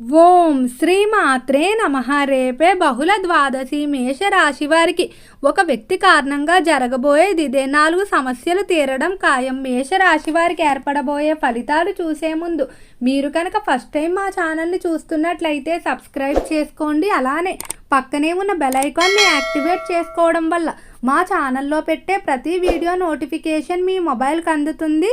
ఓం శ్రీమాత్రే నమ. రేపే బహుళ ద్వాదశి మేషరాశి వారికి ఒక వ్యక్తి కారణంగా జరగబోయేది ఇదే. నాలుగు సమస్యలు తీరడం ఖాయం. మేషరాశి వారికి ఏర్పడబోయే ఫలితాలు చూసే ముందు మీరు కనుక ఫస్ట్ టైం మా ఛానల్ని చూస్తున్నట్లయితే సబ్స్క్రైబ్ చేసుకోండి. అలానే పక్కనే ఉన్న బెల్ ఐకాన్ని యాక్టివేట్ చేసుకోవడం వల్ల మా ఛానల్లో పెట్టే ప్రతి వీడియో నోటిఫికేషన్ మీ మొబైల్కి అందుతుంది.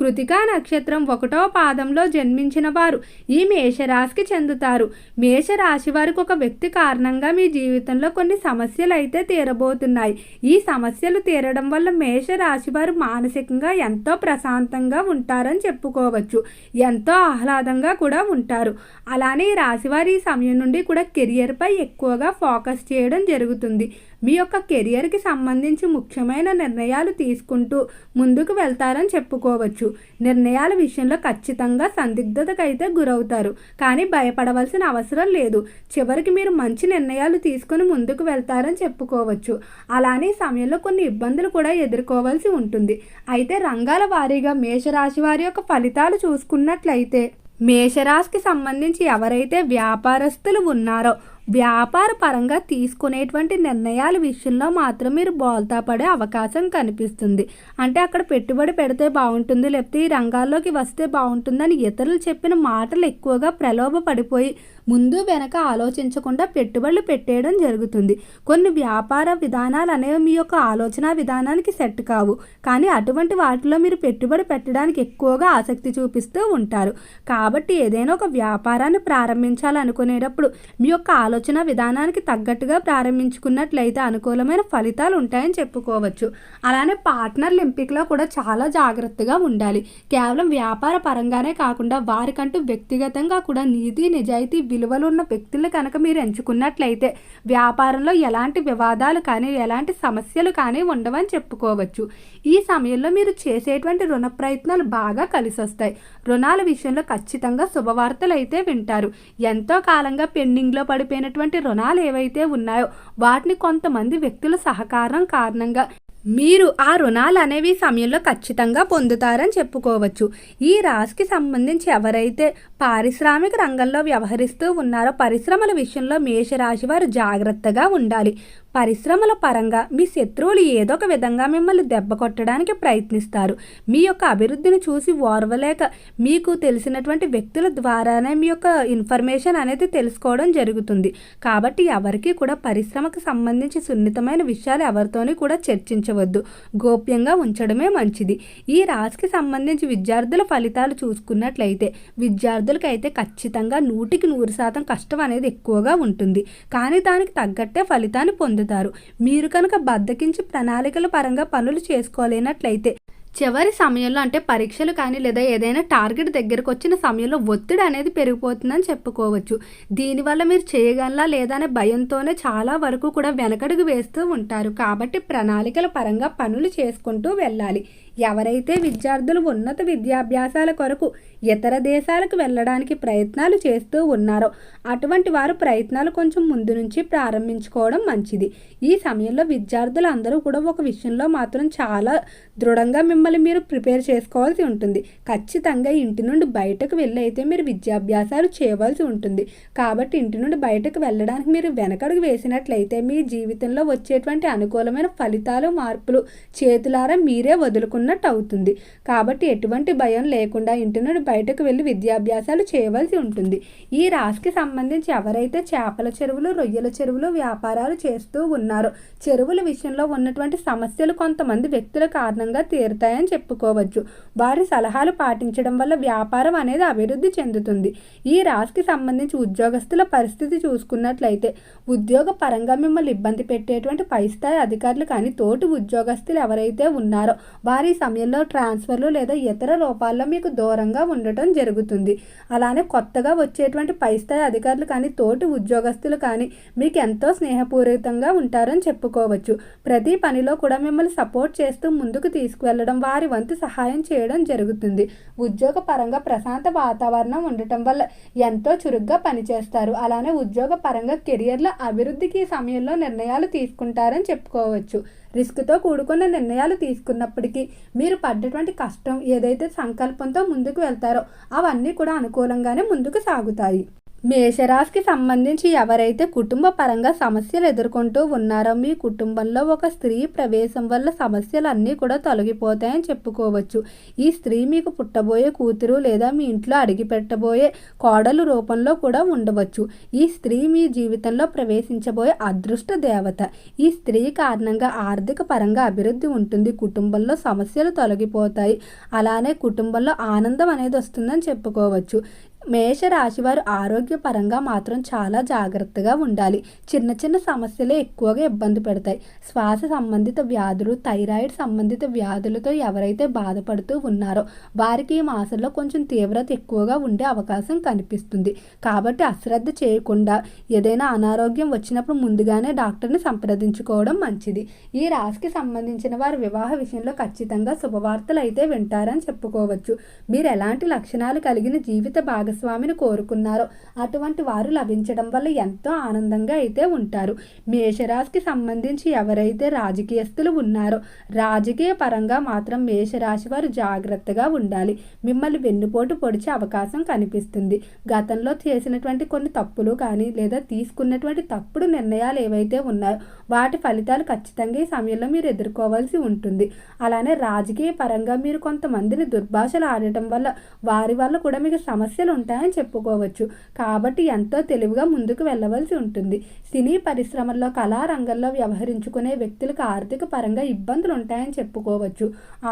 కృతికా నక్షత్రం ఒకటో పాదంలో జన్మించిన వారు. ఈ మేషరాశికి చెందుతారు. మేషరాశి వారికి ఒక వ్యక్తి కారణంగా మీ జీవితంలో కొన్ని సమస్యలు అయితే తీరబోతున్నాయి. ఈ సమస్యలు తీరడం వల్ల మేషరాశి వారు మానసికంగా ఎంతో ప్రశాంతంగా ఉంటారని చెప్పుకోవచ్చు. ఎంతో ఆహ్లాదంగా కూడా ఉంటారు. అలానే ఈ రాశివారి ఈ సమయం నుండి కూడా కెరియర్పై ఎక్కువగా ఫోకస్ చేయడం జరుగుతుంది. మీ యొక్క కెరియర్కి సంబంధించి ముఖ్యమైన నిర్ణయాలు తీసుకుంటూ ముందుకు వెళ్తారని చెప్పుకోవచ్చు. నిర్ణయాల విషయంలో ఖచ్చితంగా సందిగ్ధతకైతే గురవుతారు. కానీ భయపడవలసిన అవసరం లేదు. చివరికి మీరు మంచి నిర్ణయాలు తీసుకుని ముందుకు వెళ్తారని చెప్పుకోవచ్చు. అలానే సమయంలో కొన్ని ఇబ్బందులు కూడా ఎదుర్కోవాల్సి ఉంటుంది. అయితే రంగాల వారీగా మేషరాశి వారి యొక్క ఫలితాలు చూసుకున్నట్లయితే మేషరాశికి సంబంధించి ఎవరైతే వ్యాపారస్తులు ఉన్నారో వ్యాపార పరంగా తీసుకునేటువంటి నిర్ణయాల విషయంలో మాత్రం మీరు బోల్తా పడే అవకాశం కనిపిస్తుంది. అంటే అక్కడ పెట్టుబడి పెడితే బాగుంటుంది లేకపోతే ఈ రంగాల్లోకి వస్తే బాగుంటుందని ఇతరులు చెప్పిన మాటలు ఎక్కువగా ప్రలోభ పడిపోయి ముందు వెనక ఆలోచించకుండా పెట్టుబడులు పెట్టేయడం జరుగుతుంది. కొన్ని వ్యాపార విధానాలు అనేవి మీ యొక్క ఆలోచన విధానానికి సెట్ కావు. కానీ అటువంటి వాటిలో మీరు పెట్టుబడి పెట్టడానికి ఎక్కువగా ఆసక్తి చూపిస్తూ ఉంటారు. కాబట్టి ఏదైనా ఒక వ్యాపారాన్ని ప్రారంభించాలనుకునేటప్పుడు మీ యొక్క ఆలోచన విధానానికి తగ్గట్టుగా ప్రారంభించుకున్నట్లయితే అనుకూలమైన ఫలితాలు ఉంటాయని చెప్పుకోవచ్చు. అలానే పార్ట్నర్ల ఎంపికలో కూడా చాలా జాగ్రత్తగా ఉండాలి. కేవలం వ్యాపార పరంగానే కాకుండా వారికంటూ వ్యక్తిగతంగా కూడా నీతి నిజాయితీ విలువలు ఉన్న వ్యక్తులు కనుక మీరు ఎంచుకున్నట్లయితే వ్యాపారంలో ఎలాంటి వివాదాలు కానీ ఎలాంటి సమస్యలు కానీ ఉండవని చెప్పుకోవచ్చు. ఈ సమయంలో మీరు చేసేటువంటి రుణ ప్రయత్నాలు బాగా కలిసి వస్తాయి రుణాల విషయంలో ఖచ్చితంగా శుభవార్తలు అయితే వింటారు. ఎంతో కాలంగా పెండింగ్లో పడిపోయినటువంటి రుణాలు ఏవైతే ఉన్నాయో వాటిని కొంతమంది వ్యక్తుల సహకారం కారణంగా మీరు ఆ రుణాలు అనేవి సమయంలో ఖచ్చితంగా పొందుతారని చెప్పుకోవచ్చు. ఈ రాశికి సంబంధించి ఎవరైతే పారిశ్రామిక రంగంలో వ్యవహరిస్తూ ఉన్నారో పరిశ్రమల విషయంలో మేషరాశి వారు జాగ్రత్తగా ఉండాలి. పరిశ్రమల పరంగా మీ శత్రువులు ఏదో ఒక విధంగా మిమ్మల్ని దెబ్బ కొట్టడానికి ప్రయత్నిస్తారు. మీ యొక్క అభివృద్ధిని చూసి ఓర్వలేక మీకు తెలిసినటువంటి వ్యక్తుల ద్వారానే మీ యొక్క ఇన్ఫర్మేషన్ అనేది తెలుసుకోవడం జరుగుతుంది. కాబట్టి ఎవరికీ కూడా పరిశ్రమకు సంబంధించి సున్నితమైన విషయాలు ఎవరితోని కూడా చర్చించవద్దు. గోప్యంగా ఉంచడమే మంచిది. ఈ రాశికి సంబంధించి విద్యార్థుల ఫలితాలు చూసుకున్నట్లయితే విద్యార్థులకైతే అయితే ఖచ్చితంగా నూటికి నూరు శాతం కష్టం అనేది ఎక్కువగా ఉంటుంది. కానీ దానికి తగ్గట్టే ఫలితాన్ని చెందుతారు మీరు కనుక బద్దకించి ప్రణాళికల పరంగా పనులు చేసుకోలేనట్లయితే చివరి సమయంలో అంటే పరీక్షలు కానీ లేదా ఏదైనా టార్గెట్ దగ్గరకు వచ్చిన సమయంలో ఒత్తిడి అనేది పెరిగిపోతుందని చెప్పుకోవచ్చు. దీనివల్ల మీరు చేయగలరా లేదా అనే భయంతోనే చాలా వరకు కూడా వెనకడుగు వేస్తూ ఉంటారు. కాబట్టి ప్రణాళికల పరంగా పనులు చేసుకుంటూ వెళ్ళాలి. ఎవరైతే విద్యార్థులు ఉన్నత విద్యాభ్యాసాల కొరకు ఇతర దేశాలకు వెళ్ళడానికి ప్రయత్నాలు చేస్తూ ఉన్నారో అటువంటి వారు ప్రయత్నాలు కొంచెం ముందు నుంచి ప్రారంభించుకోవడం మంచిది. ఈ సమయంలో విద్యార్థులు అందరూ కూడా ఒక విషయంలో మాత్రం చాలా దృఢంగా మిమ్మల్ని మీరు ప్రిపేర్ చేసుకోవాల్సి ఉంటుంది. ఖచ్చితంగా ఇంటి నుండి బయటకు వెళ్ళి అయితే మీరు విద్యాభ్యాసాలు చేయవలసి ఉంటుంది. కాబట్టి ఇంటి నుండి బయటకు వెళ్ళడానికి మీరు వెనకడుగు వేసినట్లయితే మీ జీవితంలో వచ్చేటువంటి అనుకూలమైన ఫలితాలు మార్పులు చేతులారా మీరే వదులుకున్న వదులుకున్నట్టు అవుతుంది. కాబట్టి ఎటువంటి భయం లేకుండా ఇంటి నుండి బయటకు వెళ్ళి విద్యాభ్యాసాలు చేయవలసి ఉంటుంది. ఈ రాశికి సంబంధించి ఎవరైతే చేపల చెరువులు రొయ్యల చెరువులు వ్యాపారాలు చేస్తూ ఉన్నారో చెరువుల విషయంలో ఉన్నటువంటి సమస్యలు కొంతమంది వ్యక్తుల కారణంగా తీరుతాయని చెప్పుకోవచ్చు. వారి సలహాలు పాటించడం వల్ల వ్యాపారం అనేది అభివృద్ధి చెందుతుంది. ఈ రాశికి సంబంధించి ఉద్యోగస్తుల పరిస్థితి చూసుకున్నట్లయితే ఉద్యోగ పరంగా మిమ్మల్ని ఇబ్బంది పెట్టేటువంటి పై స్థాయి అధికారులు కానీ తోటి ఉద్యోగస్తులు ఎవరైతే ఉన్నారో వారి సమయంలో ట్రాన్స్ఫర్లు లేదా ఇతర రూపాల్లో మీకు దూరంగా ఉండటం జరుగుతుంది. అలానే కొత్తగా వచ్చేటువంటి పై స్థాయి అధికారులు కానీ తోటి ఉద్యోగస్తులు కానీ మీకు ఎంతో స్నేహపూరితంగా ఉంటారని చెప్పుకోవచ్చు. ప్రతి పనిలో కూడా మిమ్మల్ని సపోర్ట్ చేస్తూ ముందుకు తీసుకువెళ్ళడం వారి వంతు సహాయం చేయడం జరుగుతుంది. ఉద్యోగ పరంగా ప్రశాంత వాతావరణం ఉండటం వల్ల ఎంతో చురుగ్గా పనిచేస్తారు. అలానే ఉద్యోగ పరంగా కెరియర్లో అభివృద్ధికి ఈ సమయంలో నిర్ణయాలు తీసుకుంటారని చెప్పుకోవచ్చు. రిస్క్తో కూడుకున్న నిర్ణయాలు తీసుకున్నప్పటికీ మీరు పడ్డటువంటి కష్టం ఏదైతే సంకల్పంతో ముందుకు వెళ్తారో అవన్నీ కూడా అనుకూలంగానే ముందుకు సాగుతాయి. మేషరాశికి సంబంధించి ఎవరైతే కుటుంబ పరంగా సమస్యలు ఎదుర్కొంటూ ఉన్నారో మీ కుటుంబంలో ఒక స్త్రీ ప్రవేశం వల్ల సమస్యలు అన్నీ కూడా తొలగిపోతాయని చెప్పుకోవచ్చు. ఈ స్త్రీ మీకు పుట్టబోయే కూతురు లేదా మీ ఇంట్లో అడిగి పెట్టబోయే కోడలు రూపంలో కూడా ఉండవచ్చు. ఈ స్త్రీ మీ జీవితంలో ప్రవేశించబోయే అదృష్ట దేవత. ఈ స్త్రీ కారణంగా ఆర్థిక పరంగా అభివృద్ధి ఉంటుంది. కుటుంబంలో సమస్యలు తొలగిపోతాయి. అలానే కుటుంబంలో ఆనందం అనేది వస్తుందని చెప్పుకోవచ్చు. మేషరాశి వారు ఆరోగ్యపరంగా మాత్రం చాలా జాగ్రత్తగా ఉండాలి. చిన్న చిన్న సమస్యలే ఎక్కువగా ఇబ్బంది పెడతాయి. శ్వాస సంబంధిత వ్యాధులు థైరాయిడ్ సంబంధిత వ్యాధులతో ఎవరైతే బాధపడుతూ ఉన్నారో వారికి ఈ మాసంలో కొంచెం తీవ్రత ఎక్కువగా ఉండే అవకాశం కనిపిస్తుంది. కాబట్టి అశ్రద్ధ చేయకుండా ఏదైనా అనారోగ్యం వచ్చినప్పుడు ముందుగానే డాక్టర్ని సంప్రదించుకోవడం మంచిది. ఈ రాశికి సంబంధించిన వారు వివాహ విషయంలో ఖచ్చితంగా శుభవార్తలు అయితే వింటారని చెప్పుకోవచ్చు. మీరు ఎలాంటి లక్షణాలు కలిగిన జీవిత భాగం భాగస్వామిని కోరుకున్నారో. అటువంటి వారు లభించడం వల్ల ఎంతో ఆనందంగా అయితే ఉంటారు. మేషరాశికి సంబంధించి ఎవరైతే రాజకీయస్తులు ఉన్నారో రాజకీయ పరంగా మాత్రం మేషరాశి వారు జాగ్రత్తగా ఉండాలి. మిమ్మల్ని వెన్నుపోటు పొడిచే అవకాశం కనిపిస్తుంది. గతంలో చేసినటువంటి కొన్ని తప్పులు కానీ లేదా తీసుకున్నటువంటి తప్పుడు నిర్ణయాలు ఏవైతే ఉన్నాయో వాటి ఫలితాలు ఖచ్చితంగా ఈ సమయంలో మీరు ఎదుర్కోవాల్సి ఉంటుంది. అలానే రాజకీయ పరంగా మీరు కొంతమందిని దుర్భాషలు ఆడటం వల్ల వారి వల్ల కూడా మీకు సమస్యలు ఉంటాయని చెప్పుకోవచ్చు. కాబట్టి ఎంతో తెలివిగా ముందుకు వెళ్ళవలసి ఉంటుంది. సినీ పరిశ్రమల్లో కళారంగంలో వ్యవహరించుకునే వ్యక్తులకు ఆర్థిక పరంగా ఇబ్బందులు ఉంటాయని చెప్పుకోవచ్చు.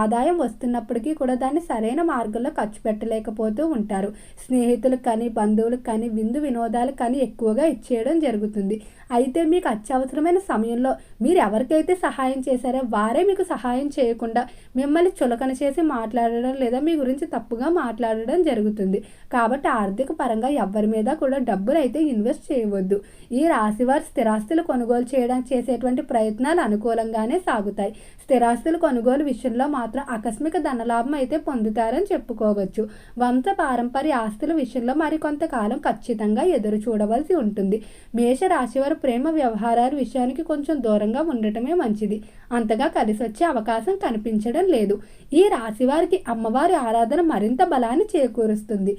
ఆదాయం వస్తున్నప్పటికీ కూడా దాన్ని సరైన మార్గంలో ఖర్చు పెట్టలేకపోతూ ఉంటారు. స్నేహితులకు కానీ బంధువులకు కానీ విందు వినోదాలకు కానీ ఎక్కువగా ఇచ్చేయడం జరుగుతుంది. అయితే మీకు అత్యవసరమైన సమయంలో మీరు ఎవరికైతే సహాయం చేశారో వారే మీకు సహాయం చేయకుండా మిమ్మల్ని చులకన చేసి మాట్లాడడం లేదా మీ గురించి తప్పుగా మాట్లాడడం జరుగుతుంది. కాబట్టి ఆర్థిక పరంగా ఎవరి మీద కూడా డబ్బులు అయితే ఇన్వెస్ట్ చేయవద్దు. ఈ రాశివారు స్థిరాస్తులు కొనుగోలు చేయడానికి చేసేటువంటి ప్రయత్నాలు అనుకూలంగానే సాగుతాయి. స్థిరాస్తులు కొనుగోలు విషయంలో మాత్రం ఆకస్మిక ధనలాభం అయితే పొందుతారని చెప్పుకోవచ్చు. వంశ పారంపర్య ఆస్తుల విషయంలో మరి కొంతకాలం ఖచ్చితంగా ఎదురు చూడవలసి ఉంటుంది. మేషరాశి వారు ప్రేమ వ్యవహారాల విషయానికి కొంచెం దూరంగా ఉండటమే మంచిది. అంతగా కలిసి వచ్చే అవకాశం కనిపించడం లేదు. ఈ రాశి వారికి అమ్మవారి ఆరాధన మరింత బలాన్ని చేకూరుస్తుంది.